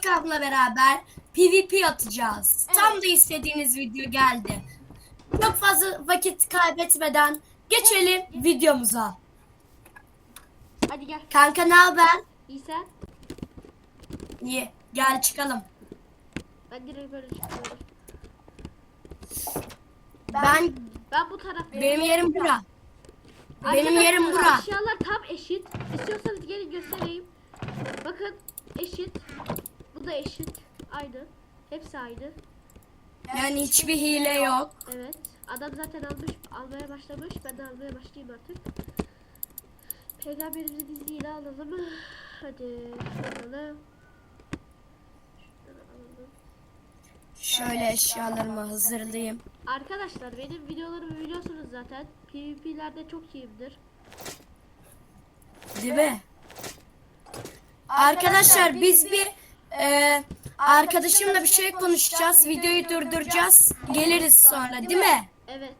Abla beraber PvP atacağız. Tam da istediğiniz video geldi. Çok fazla vakit kaybetmeden geçelim videomuza. Hadi gel. Kanka ne haber? İyi sen. İyi. Gel çıkalım. Ben direkt böyle çıkıyorum. Ben Ben bu taraf. benim yerim bura. Benim Arkadaşlar, yerim bura. Aşağılar tam eşit. İstiyorsanız gelin göstereyim. Bakın eşit. Da eşit. Aynı. Hepsi aynı. Yani hiçbir hile yok. Evet. Adam zaten almış, almaya başlamış. Ben de almaya başlayayım artık. Peygamberimizin izniyle alalım. Hadi. Alalım. Şöyle eşyalarımı hazırlayayım. Arkadaşlar benim videolarımı biliyorsunuz zaten. PvP'lerde çok iyiyimdir. Değil mi? Arkadaşlar biz bir e, arkadaşımla bir şey konuşacağız. Videoyu durduracağız. Geliriz sonra değil mi? Evet.